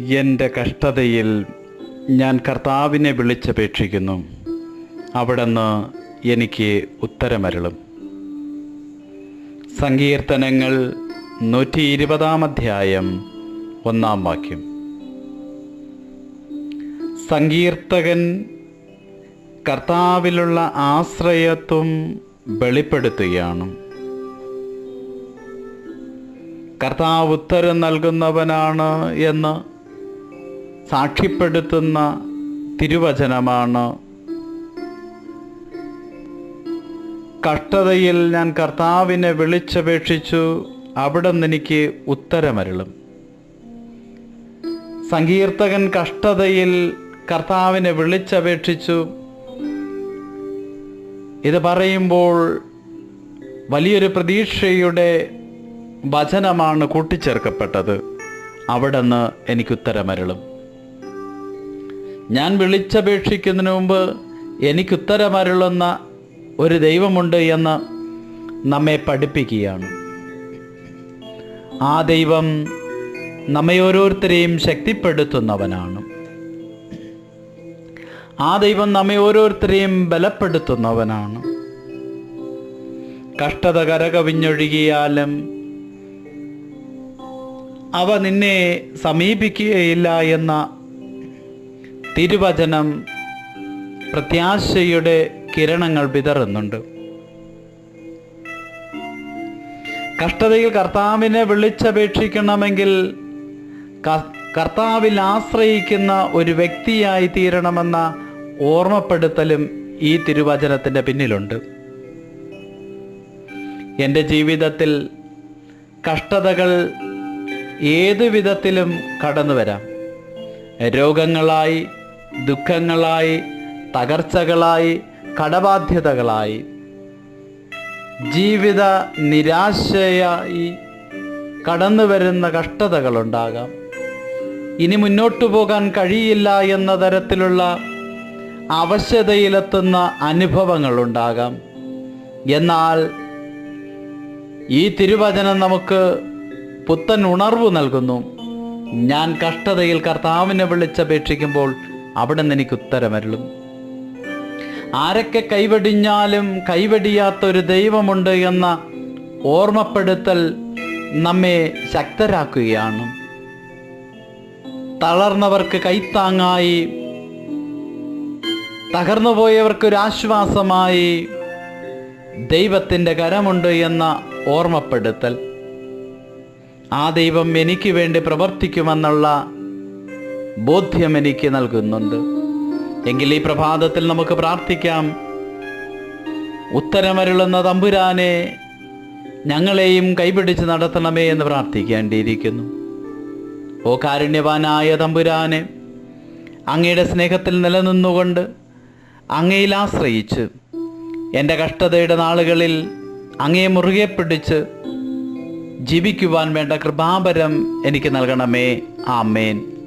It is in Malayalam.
എന്റെ കഷ്ടതയിൽ ഞാൻ കർത്താവിനെ വിളിച്ചപേക്ഷിക്കുന്നു. അവിടുന്ന് എനിക്ക് ഉത്തരമരുളും. സങ്കീർത്തനങ്ങൾ നൂറ്റി ഇരുപതാം അധ്യായം ഒന്നാം വാക്യം. സങ്കീർത്തകൻ കർത്താവിലുള്ള ആശ്രയത്വം വെളിപ്പെടുത്തുകയാണ്. കർത്താവ് ഉത്തരം നൽകുന്നവനാണ് എന്ന് സാക്ഷ്യപ്പെടുത്തുന്ന തിരുവചനമാണ് കഷ്ടതയിൽ ഞാൻ കർത്താവിനെ വിളിച്ചപേക്ഷിച്ചു അവിടെ എനിക്ക് ഉത്തരമരുളും. സങ്കീർത്തകൻ കഷ്ടതയിൽ കർത്താവിനെ വിളിച്ചപേക്ഷിച്ചു. ഇത് പറയുമ്പോൾ വലിയൊരു പ്രതീക്ഷയുടെ വചനമാണ് കൂട്ടിച്ചേർക്കപ്പെട്ടത്. എനിക്ക് ഉത്തരമരുളും. ഞാൻ വിളിച്ചപേക്ഷിക്കുന്നതിന് മുമ്പ് എനിക്ക് ഉത്തരമരുളുന്ന ഒരു ദൈവമുണ്ട് എന്ന് നമ്മെ പഠിപ്പിക്കുകയാണ്. ആ ദൈവം നമ്മെ ഓരോരുത്തരെയും ശക്തിപ്പെടുത്തുന്നവനാണ്. ആ ദൈവം നമ്മെ ഓരോരുത്തരെയും ബലപ്പെടുത്തുന്നവനാണ്. കഷ്ടത കരകവിഞ്ഞൊഴുകിയാലും അവ നിന്നെ സമീപിക്കുകയില്ല എന്ന തിരുവചനം പ്രത്യാശയുടെ കിരണങ്ങൾ വിതറുന്നുണ്ട്. കഷ്ടതയിൽ കർത്താവിനെ വിളിച്ചപേക്ഷിക്കണമെങ്കിൽ കർത്താവിൽ ആശ്രയിക്കുന്ന ഒരു വ്യക്തിയായി തീരണമെന്ന ഓർമ്മപ്പെടുത്തലും ഈ തിരുവചനത്തിന്റെ പിന്നിലുണ്ട്. എന്റെ ജീവിതത്തിൽ കഷ്ടതകൾ ഏതു വിധത്തിലും കടന്നു വരാം രോഗങ്ങളായി ദുഃഖങ്ങളായി തകർച്ചകളായി കടബാധ്യതകളായി. ജീവിത നിരാശയായി കടന്നു വരുന്ന കഷ്ടതകളുണ്ടാകാം. ഇനി മുന്നോട്ടു പോകാൻ കഴിയില്ല എന്ന തരത്തിലുള്ള അവശതയിലെത്തുന്ന അനുഭവങ്ങളുണ്ടാകാം. എന്നാൽ ഈ തിരുവചനം നമുക്ക് പുത്തൻ ഉണർവ് നൽകുന്നു. ഞാൻ കഷ്ടതയിൽ കർത്താവിനെ വിളിച്ചപേക്ഷിക്കുമ്പോൾ അവിടെ നിന്ന് എനിക്ക് ഉത്തരമരുളും. ആരൊക്കെ കൈവടിഞ്ഞാലും കൈവടിയാത്ത ഒരു ദൈവമുണ്ട് എന്ന ഓർമ്മപ്പെടുത്തൽ നമ്മെ ശക്തരാക്കുകയാണ്. തളർന്നവർക്ക് കൈത്താങ്ങായി തകർന്നുപോയവർക്കൊരാശ്വാസമായി ദൈവത്തിന്റെ കരമുണ്ട് എന്ന ഓർമ്മപ്പെടുത്തൽ. ആ ദൈവം എനിക്ക് വേണ്ടി പ്രവർത്തിക്കുമെന്നുള്ള ബോധ്യം എനിക്ക് നൽകുന്നുണ്ട്. എങ്കിൽ ഈ പ്രഭാതത്തിൽ നമുക്ക് പ്രാർത്ഥിക്കാം. ഉത്തരമരുളുന്ന തമ്പുരാനെ ഞങ്ങളെയും കൈപിടിച്ച് നടത്തണമേ എന്ന് പ്രാർത്ഥിക്കേണ്ടിയിരിക്കുന്നു. ഓ കാരുണ്യവാനായ തമ്പുരാനെ അങ്ങയുടെ സ്നേഹത്തിൽ നിലനിന്നുകൊണ്ട് അങ്ങയിൽ ആശ്രയിച്ച് എന്റെ കഷ്ടതയുടെ നാളുകളിൽ അങ്ങയെ മുറുകെ പിടിച്ച് ജീവിക്കുവാൻ വേണ്ട കൃപാപരം എനിക്ക് നൽകണമേ. ആമേൻ.